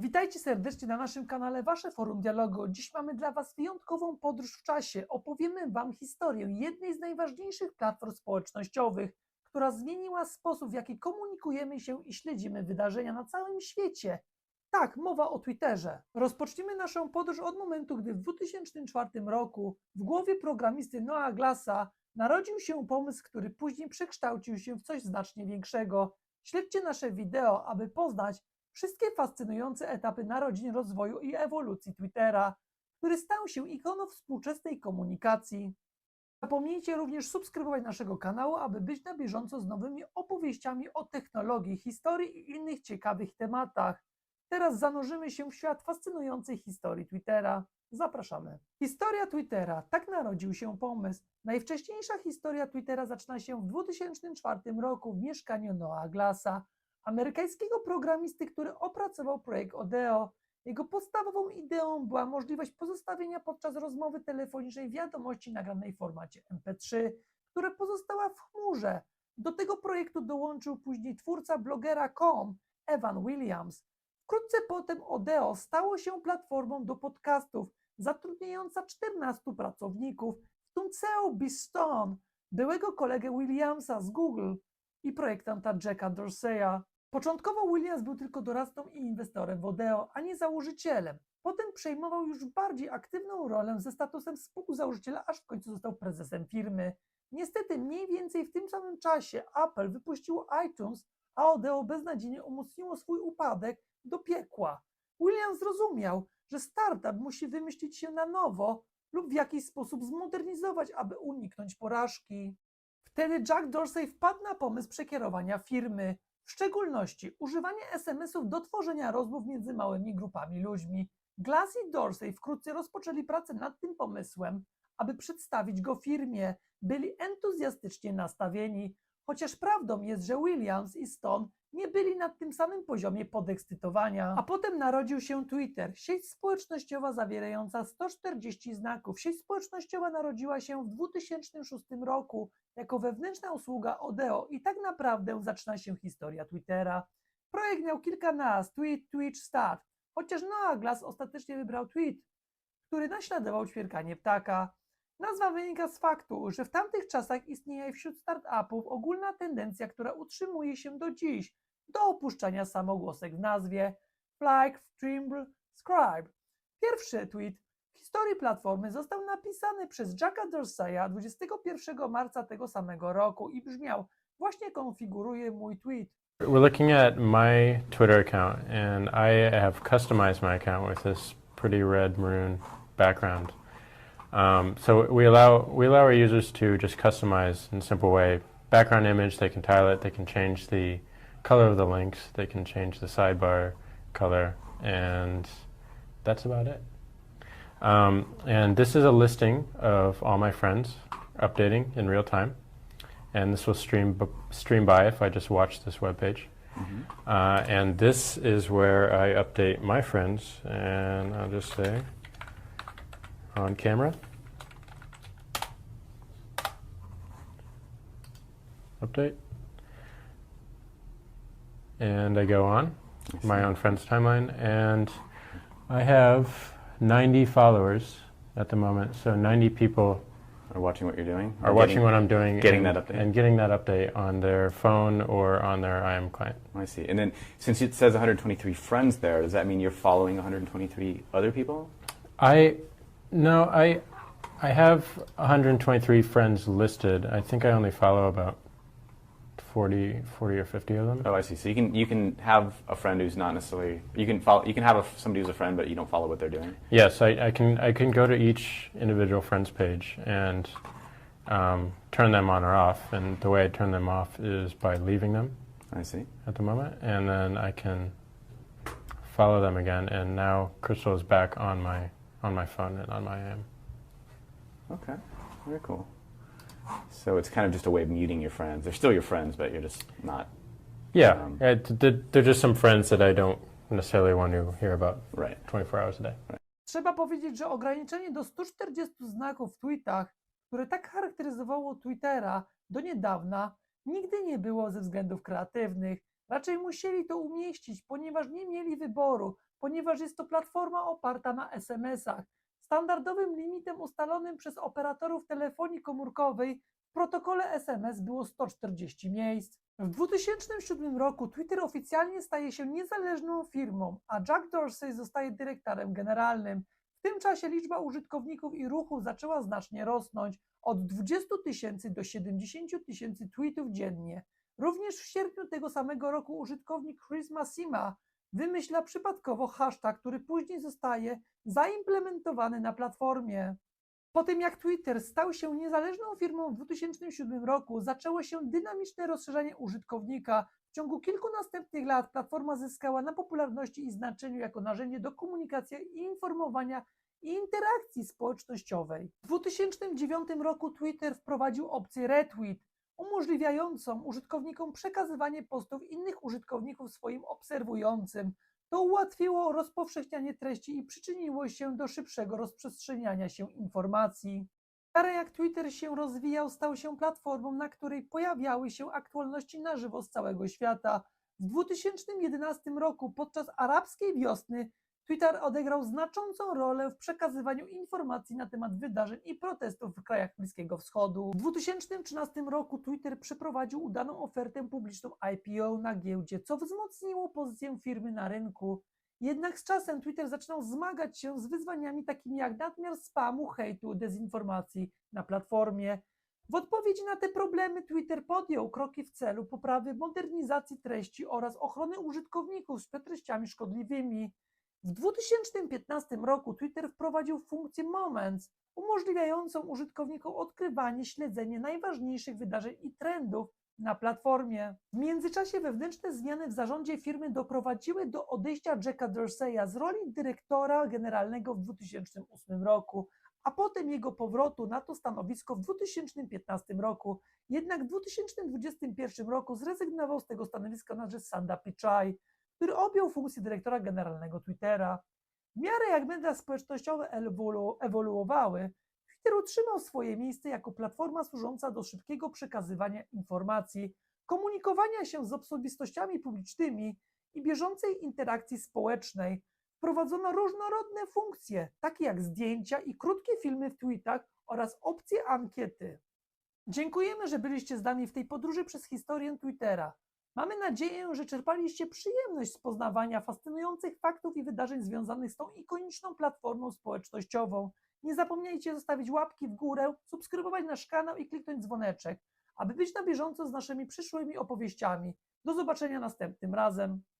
Witajcie serdecznie na naszym kanale Wasze Forum Dialogu. Dziś mamy dla Was wyjątkową podróż w czasie. Opowiemy Wam historię jednej z najważniejszych platform społecznościowych, która zmieniła sposób, w jaki komunikujemy się i śledzimy wydarzenia na całym świecie. Tak, mowa o Twitterze. Rozpoczniemy naszą podróż od momentu, gdy w 2004 roku w głowie programisty Noah Glassa narodził się pomysł, który później przekształcił się w coś znacznie większego. Śledźcie nasze wideo, aby poznać wszystkie fascynujące etapy narodzin, rozwoju i ewolucji Twittera, który stał się ikoną współczesnej komunikacji. Zapomnijcie również subskrybować naszego kanału, aby być na bieżąco z nowymi opowieściami o technologii, historii i innych ciekawych tematach. Teraz zanurzymy się w świat fascynującej historii Twittera. Zapraszamy. Historia Twittera. Tak narodził się pomysł. Najwcześniejsza historia Twittera zaczyna się w 2004 roku w mieszkaniu Noah Glassa, amerykańskiego programisty, który opracował projekt Odeo. Jego podstawową ideą była możliwość pozostawienia podczas rozmowy telefonicznej wiadomości nagranej w formacie MP3, która pozostała w chmurze. Do tego projektu dołączył później twórca blogera.com, Evan Williams. Wkrótce potem Odeo stało się platformą do podcastów, zatrudniająca 14 pracowników, w tym CEO Stone, byłego kolegę Williamsa z Google i projektanta Jacka Dorseya. Początkowo Williams był tylko doradcą i inwestorem w Odeo, a nie założycielem. Potem przejmował już bardziej aktywną rolę ze statusem współzałożyciela, aż w końcu został prezesem firmy. Niestety mniej więcej w tym samym czasie Apple wypuściło iTunes, a Odeo beznadziejnie umocniło swój upadek do piekła. Williams zrozumiał, że startup musi wymyślić się na nowo lub w jakiś sposób zmodernizować, aby uniknąć porażki. Wtedy Jack Dorsey wpadł na pomysł przekierowania firmy, w szczególności używanie SMS-ów do tworzenia rozmów między małymi grupami ludźmi. Glass i Dorsey wkrótce rozpoczęli pracę nad tym pomysłem, aby przedstawić go firmie. Byli entuzjastycznie nastawieni, chociaż prawdą jest, że Williams i Stone nie byli na tym samym poziomie podekscytowania. A potem narodził się Twitter, sieć społecznościowa zawierająca 140 znaków. Sieć społecznościowa narodziła się w 2006 roku jako wewnętrzna usługa Odeo i tak naprawdę zaczyna się historia Twittera. Projekt miał kilka nazw, Tweet, Twitch, Start, chociaż Noah Glass ostatecznie wybrał Tweet, który naśladował ćwierkanie ptaka. Nazwa wynika z faktu, że w tamtych czasach istnieje wśród startupów ogólna tendencja, która utrzymuje się do dziś, do opuszczania samogłosek w nazwie Flag, Trimble, Scribe. Pierwszy tweet w historii platformy został napisany przez Jacka Dorseya 21 marca tego samego roku i brzmiał Właśnie konfiguruję mój tweet. We're looking at my Twitter account, and I have customized my account with this pretty red maroon background. Um, so we allow we allow our users to just customize in a simple way. Background image, they can tile it, they can change the color of the links, they can change the sidebar color, and that's about it. Um, and this is a listing of all my friends updating in real time, and this will stream b- stream by if I just watch this web page. Uh, and this is where I update my friends, and I'll just say on camera. Update. And I go on my own friends timeline, and I have 90 followers at the moment. So 90 people Are watching what you're doing? are watching getting- what I'm doing, getting and, that update. and getting that update on their phone or on their IM client. I see. And then, since it says 123 friends there, does that mean you're following 123 other people? I no, I I have 123 friends listed. I think I only follow about 40, 40 or 50 of them. Oh, I see. So you can you can have a friend who's not necessarily you can follow you can have a, somebody who's a friend, but you don't follow what they're doing. Yes, I, I can I can go to each individual friends page and um, turn them on or off. And the way I turn them off is by leaving them I see. at the moment, and then I can follow them again. And now Crystal is back on my on my phone and on my IM. Okay. Very cool. So it's kind of just a way of muting your friends. They're still your friends, but you're just not Yeah, Um, th- they're just some friends that I don't necessarily want to hear about right. 24 hours a day. Trzeba powiedzieć, że ograniczenie do 140 znaków w tweetach, które tak charakteryzowało Twittera do niedawna, nigdy nie było ze względów kreatywnych. Raczej musieli to umieścić, ponieważ nie mieli wyboru. ponieważ jest to platforma oparta na SMS-ach. Standardowym limitem ustalonym przez operatorów telefonii komórkowej w protokole SMS było 140 miejsc. W 2007 roku Twitter oficjalnie staje się niezależną firmą, a Jack Dorsey zostaje dyrektorem generalnym. W tym czasie liczba użytkowników i ruchu zaczęła znacznie rosnąć od 20 tysięcy do 70 tysięcy tweetów dziennie. Również w sierpniu tego samego roku użytkownik Chris Massima wymyśla przypadkowo hashtag, który później zostaje zaimplementowany na platformie. Po tym jak Twitter stał się niezależną firmą w 2007 roku, zaczęło się dynamiczne rozszerzanie użytkownika. W ciągu kilku następnych lat platforma zyskała na popularności i znaczeniu jako narzędzie do komunikacji i informowania i interakcji społecznościowej. W 2009 roku Twitter wprowadził opcję retweet, umożliwiającą użytkownikom przekazywanie postów innych użytkowników swoim obserwującym. To ułatwiło rozpowszechnianie treści i przyczyniło się do szybszego rozprzestrzeniania się informacji. Miarę jak Twitter się rozwijał, stał się platformą, na której pojawiały się aktualności na żywo z całego świata. W 2011 roku, podczas arabskiej wiosny, Twitter odegrał znaczącą rolę w przekazywaniu informacji na temat wydarzeń i protestów w krajach Bliskiego Wschodu. W 2013 roku Twitter przeprowadził udaną ofertę publiczną IPO na giełdzie, co wzmocniło pozycję firmy na rynku. Jednak z czasem Twitter zaczynał zmagać się z wyzwaniami takimi jak nadmiar spamu, hejtu, dezinformacji na platformie. W odpowiedzi na te problemy Twitter podjął kroki w celu poprawy modernizacji treści oraz ochrony użytkowników przed treściami szkodliwymi. W 2015 roku Twitter wprowadził funkcję Moments, umożliwiającą użytkownikom odkrywanie, śledzenie najważniejszych wydarzeń i trendów na platformie. W międzyczasie wewnętrzne zmiany w zarządzie firmy doprowadziły do odejścia Jacka Dorseya z roli dyrektora generalnego w 2008 roku, a potem jego powrotu na to stanowisko w 2015 roku. Jednak w 2021 roku zrezygnował z tego stanowiska na rzecz Sanda Pichai, który objął funkcję dyrektora generalnego Twittera. W miarę jak media społecznościowe ewolu- ewoluowały, Twitter utrzymał swoje miejsce jako platforma służąca do szybkiego przekazywania informacji, komunikowania się z osobistościami publicznymi i bieżącej interakcji społecznej. Wprowadzono różnorodne funkcje, takie jak zdjęcia i krótkie filmy w tweetach oraz opcje ankiety. Dziękujemy, że byliście z nami w tej podróży przez historię Twittera. Mamy nadzieję, że czerpaliście przyjemność z poznawania fascynujących faktów i wydarzeń związanych z tą ikoniczną platformą społecznościową. Nie zapomnijcie zostawić łapki w górę, subskrybować nasz kanał i kliknąć dzwoneczek, aby być na bieżąco z naszymi przyszłymi opowieściami. Do zobaczenia następnym razem.